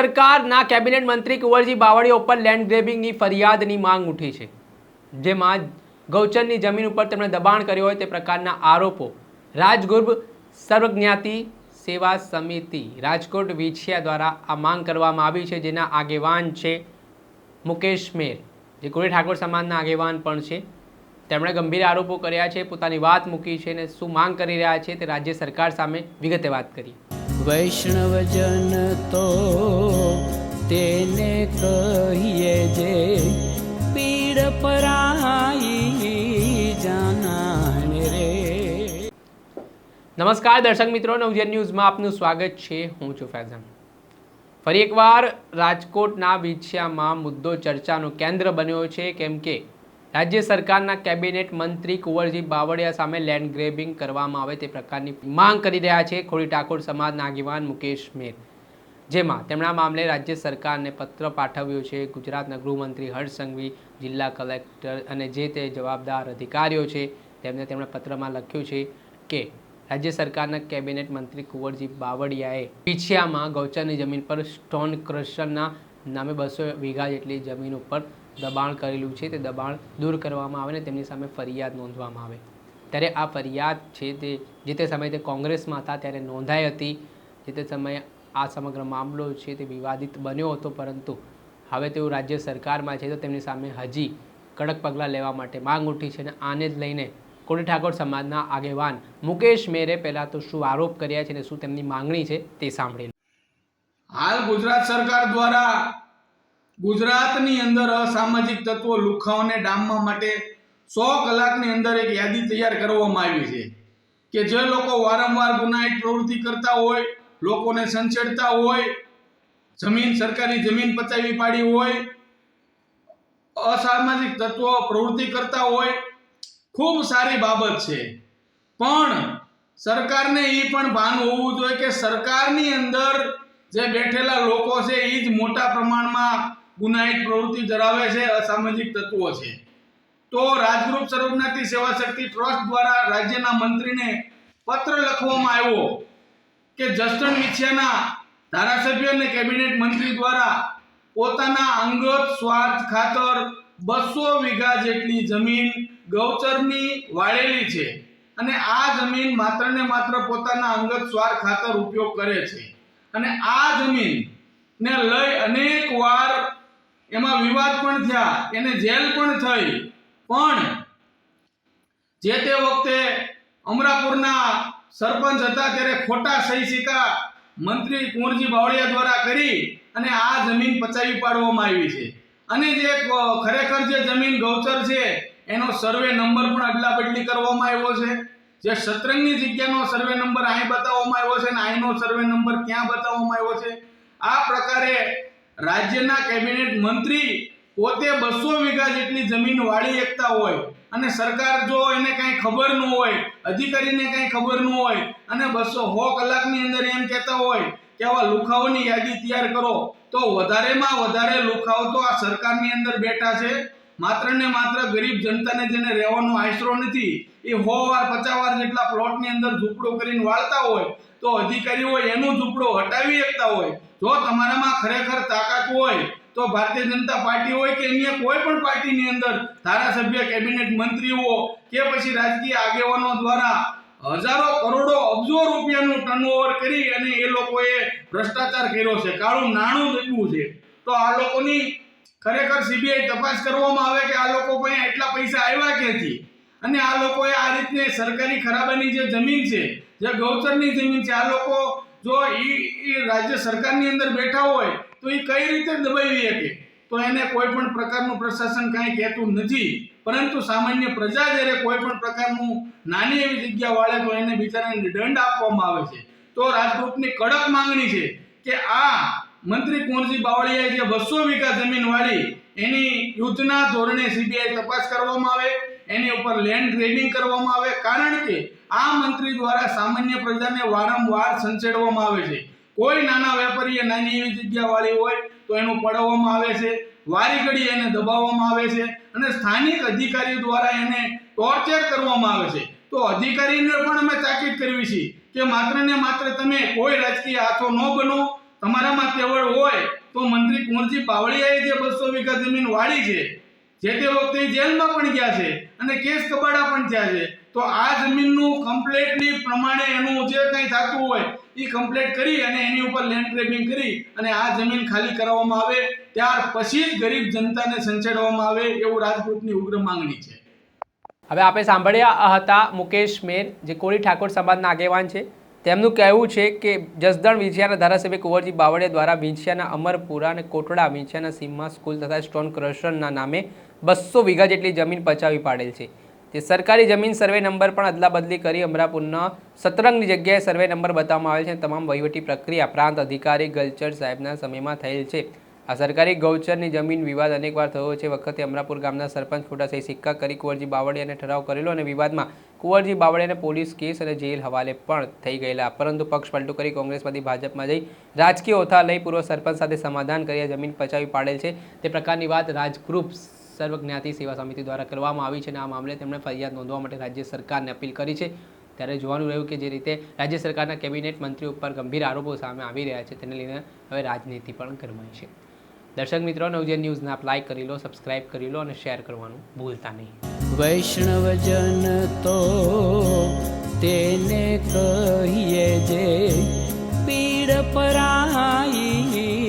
સરકારના કેબિનેટ મંત્રી કુંવરજી બાવળીઓ ઉપર લેન્ડ ગ્રેબિંગની ફરિયાદની માંગ ઉઠી છે, જેમાં ગૌચરની જમીન ઉપર તેમણે દબાણ કર્યું હોય તે પ્રકારના આરોપો. રાજગુર્બ સર્વજ્ઞાતિ સેવા સમિતિ, રાજકોટ વિછિયા દ્વારા આ માંગ કરવામાં આવી છે, જેના આગેવાન છે મુકેશ મેર, જે કોળી ઠાકોર સમાજના આગેવાન પણ છે. તેમણે ગંભીર આરોપો કર્યા છે, પોતાની વાત મૂકી છે અને શું માંગ કરી રહ્યા છે તે રાજ્ય સરકાર સામે વિગતે વાત કરી વૈષ્ણવજન તો તેને કહીએ જે પીડ પરાઈ જાનાને રે. નમસ્કાર દર્શક મિત્રો નવજન ન્યૂઝમાં આપનું સ્વાગત છે. હું છું ફૈઝાન. ફરી એકવાર રાજકોટના વિછિયામાં મુદ્દો ચર્ચાનું કેન્દ્ર બન્યો છે. કેમ કે રાજ્ય સરકારના કેબિનેટ મંત્રી કુંવરજી બાવળિયા સામે લેન્ડ ગ્રેબિંગ કરવામાં આવે તે પ્રકારની માંગ કરી રહ્યા છે ખોડી ઠાકોર સમાજના આગેવાન મુકેશ મેર. જેમાં તેમના મામલે રાજ્ય સરકારને પત્ર પાઠવ્યો છે. ગુજરાતના ગૃહમંત્રી હર્ષ સંઘવી, જિલ્લા કલેક્ટર અને જે તે જવાબદાર અધિકારીઓ છે તેમને તેમણે પત્રમાં લખ્યું છે કે રાજ્ય સરકારના કેબિનેટ મંત્રી કુંવરજી બાવળિયાએ પીછિયામાં ગૌચરની જમીન પર સ્ટોન ક્રશરના નામે બસો વીઘા જેટલી જમીન ઉપર દબાણ કરેલું છે. તે દબાણ દૂર કરવામાં આવે ને તેમની સામે ફરિયાદ નોંધવામાં આવે. ત્યારે આ ફરિયાદ છે તે, જે તે સમયે તે કોંગ્રેસમાં હતા ત્યારે નોંધાઈ હતી. જે તે સમયે આ સમગ્ર મામલો છે તે વિવાદિત બન્યો હતો. પરંતુ હવે તેઓ રાજ્ય સરકારમાં છે તો તેમની સામે હજી કડક પગલાં લેવા માટે માંગ ઉઠી છે અને આને જ લઈને કોળી ઠાકોર સમાજના આગેવાન મુકેશ મેરે પહેલાં તો શું આરોપ કર્યા છે અને શું તેમની માંગણી છે તે સાંભળી હાલ ગુજરાત સરકાર દ્વારા ગુજરાતની અંદર અસામાજિક તત્વો લુખાઓને ડામવા માટે સો કલાકની અંદર એક યાદી તૈયાર કરવામાં આવી છે કે જે લોકો વારંવાર ગુનાહિત પ્રવૃત્તિ કરતા હોય, લોકોને સંચેડતા હોય, જમીન સરકારી જમીન પચાવી પાડી હોય, અસામાજિક તત્વો પ્રવૃત્તિ કરતા હોય, ખૂબ સારી બાબત છે. પણ સરકારને એ પણ ભાન હોવું જોઈએ કે સરકારની અંદર જે બેઠેલા લોકો છે એ જ મોટા પ્રમાણમાં ગુનાહિત પ્રવૃત્તિ ધરાવે છે, અસામાજિક તત્વો છે. તો રાજગૃપ સર્વજ્ઞાતિ સેવા શક્તિ ટ્રસ્ટ દ્વારા રાજ્યના મંત્રીને પત્ર લખવામાં આવ્યો કે જસ્ટન મિથિયાના ધારાસભ્ય અને કેબિનેટ મંત્રી દ્વારા પોતાના અંગત સ્વાર્થ ખાતર બસો વીઘા જેટલી જમીન ગૌચરની વાળેલી છે અને આ જમીન માત્ર ને માત્ર પોતાના અંગત સ્વાર્થ ખાતર ઉપયોગ કરે છે. અને આ જમીન ને લઈ અનેક વાર એમાં વિવાદ પણ થયા, એને જેલ પણ થઈ. પણ જે તે વખતે અમરાપુરના સરપંચ હતા ત્યારે ખોટા સહી સિક્કા મંત્રી કુંવરજી બાવળિયા દ્વારા કરી અને આ જમીન પચાવી પાડવામાં આવી છે. અને જે ખરેખર જે જમીન ગૌચર છે, એનો સર્વે નંબર પણ અદલાબદલી કરવામાં આવ્યો છે. જે સતરંગની જગ્યાનો સર્વે નંબર અહીં બતાવવામાં આવ્યો છે અને અહીંનો સર્વે નંબર ક્યાં બતાવવામાં આવ્યો છે? આ પ્રકારે રાજ્યના કેબિનેટ મંત્રી પોતે બસો વીઘા જેટલી જમીન વાળી એકતા હોય અને સરકાર જો એને કાંઈ ખબર ન હોય, અધિકારીને કાંઈ ખબર ન હોય અને બસો સો કલાકની અંદર એમ કહેતા હોય કે આવા લુખાઓની યાદી તૈયાર કરો, તો વધારેમાં વધારે લુખાઓ તો આ સરકારની અંદર બેઠા છે. માત્ર ને માત્ર ગરીબ જનતાને જેને રહેવાનો આશરો નથી, એ સો વાર પચાસ વાર જેટલા પ્લોટની અંદર ઝૂંપડો કરીને વાળતા હોય, તો અધિકારીઓ એનું ઝૂંપડો હટાવી શકતા હોય. જો તમારામાં ખરેખર તાકાત હોય, તો ભારતીય જનતા પાર્ટી હોય કે અન્ય કોઈ પણ પાર્ટીની અંદર ધારાસભ્ય, કેબિનેટ મંત્રીઓ કે પછી રાજકીય આગેવાનો દ્વારા હજારો કરોડો અબજો રૂપિયાનું ટર્નઓવર કરી અને એ લોકોએ ભ્રષ્ટાચાર કર્યો છે. કાળું નાણું દેવું છે. તો આ લોકોની ખરેખર સીબીઆઈ તપાસ કરવામાં આવે કે આ લોકો પાસે એટલા પૈસા આવ્યા ક્યાંથી? અને આ લોકોએ આ રીતને સરકારી ખરાબાની જે જમીન છે, જે ગૌચરની જમીન છે, આ લોકો જો એ રાજ્ય સરકારની અંદર બેઠા હોય, તો એ કઈ રીતે દબાવી શકે? તો એને કોઈ પણ પ્રકારનું પ્રશાસન કાંઈ કહેતું નથી. પરંતુ સામાન્ય પ્રજા જ્યારે કોઈ પણ પ્રકારનું નાની એવી જગ્યા વાળે તો એને બિચારાને દંડ આપવામાં આવે છે. તો રાજકોટની કડક માંગણી છે કે આ મંત્રી કુંવરજી બાવળિયાએ જે બસો વીઘા જમીન વાળી એની યુદ્ધના ધોરણે સીબીઆઈ તપાસ કરવામાં આવે, એની ઉપર લેન્ડ ગ્રેબિંગ કરવામાં આવે, કારણ કે આ મંત્રી દ્વારા સામાન્ય પ્રજાને વારંવાર સંચેડવામાં આવે છે. કોઈ નાના વેપારીએ નાની એવી જગ્યા વાળી હોય તો એનું પડવામાં આવે છે, વારી ઘડી એને દબાવવામાં આવે છે અને સ્થાનિક અધિકારીઓ દ્વારા એને ટોર્ચર કરવામાં આવે છે. તો અધિકારીને પણ અમે તાકીદ કરવી છે કે માત્ર ને માત્ર તમે કોઈ રાજકીય હાથો ન બનો તમારામાં કેવળ હોય તો મંત્રી કુંવરજી બાવળિયાએ જે બસો વીઘા જમીન વાળી છે, જે તે વખતે જેલમાં પણ ગયા છે અને કેસ કબાડા પણ થયા છે, તો આ જમીનનું કમ્પ્લેટની પ્રમાણે એનું જે કંઈ થતું હોય એ કમ્પ્લેટ કરી અને એની ઉપર લેન્ડ ગ્રેબિંગ કરી અને આ જમીન ખાલી કરાવવામાં આવે, ત્યાર પછી જ ગરીબ જનતાને સંચેડવામાં આવે એવું રાજકોટની ઉગ્ર માંગણી છે. હવે આપણે સાંભળ્યા હતા મુકેશ મેર જે કોળી ઠાકોર સમાજના આગેવાન છે. તેમનું કહેવું છે કે જસદણ વિંછિયાના ધારાસભ્ય કુંવરજી બાવળિયા દ્વારા વિંછિયાના અમરપુરા અને કોટડા વિંછિયાના સીમમાં સ્કૂલ તથા સ્ટોન ક્રશરના નામે બસો વીઘા જેટલી જમીન પચાવી પાડેલ છે. તે સરકારી જમીન સર્વે નંબર પણ અદલા બદલી કરી અમરાપુરના સતરંગની જગ્યાએ સર્વે નંબર બતાવવામાં આવેલ છે તમામ વહીવટી પ્રક્રિયા પ્રાંત અધિકારી ગલચર સાહેબના સમયમાં થયેલ છે. આ સરકારી ગૌચરની જમીન વિવાદ અનેકવાર થયો છે. વખતે અમરાપુર ગામના સરપંચ ખોટા સહી સિક્કા કરી કુંવરજી બાવળિયાને ઠરાવ કરેલો અને વિવાદમાં કુંવરજી બાવળેને પોલીસ કેસ અને જેલ હવાલે પણ થઈ ગયેલા. પરંતુ પક્ષ પલટું કરી કોંગ્રેસમાંથી ભાજપમાં જઈ રાજકીય ઓથા લઈ પૂર્વ સરપંચ સાથે સમાધાન કરી જમીન પચાવી પાડેલ છે. તે પ્રકારની વાત રાજ સર્વજ્ઞાતિ સેવા સમિતિ દ્વારા કરવામાં આવી છે અને આ મામલે તેમણે ફરિયાદ નોંધવા માટે રાજ્ય સરકારને અપીલ કરી છે. ત્યારે જોવાનું રહ્યું કે જે રીતે રાજ્ય સરકારના કેબિનેટ મંત્રી ઉપર ગંભીર આરોપો સામે આવી રહ્યા છે, તેને લઈને હવે રાજનીતિ પણ ગરમાઈ છે. દર્શક મિત્રો નવજન ન્યૂઝને આપ લાઈક કરી લો સબસ્ક્રાઇબ કરી લો અને શેર કરવાનું ભૂલતા નહીં. વૈષ્ણવજન તો તેને કહીએ જે પીડ પરાઈ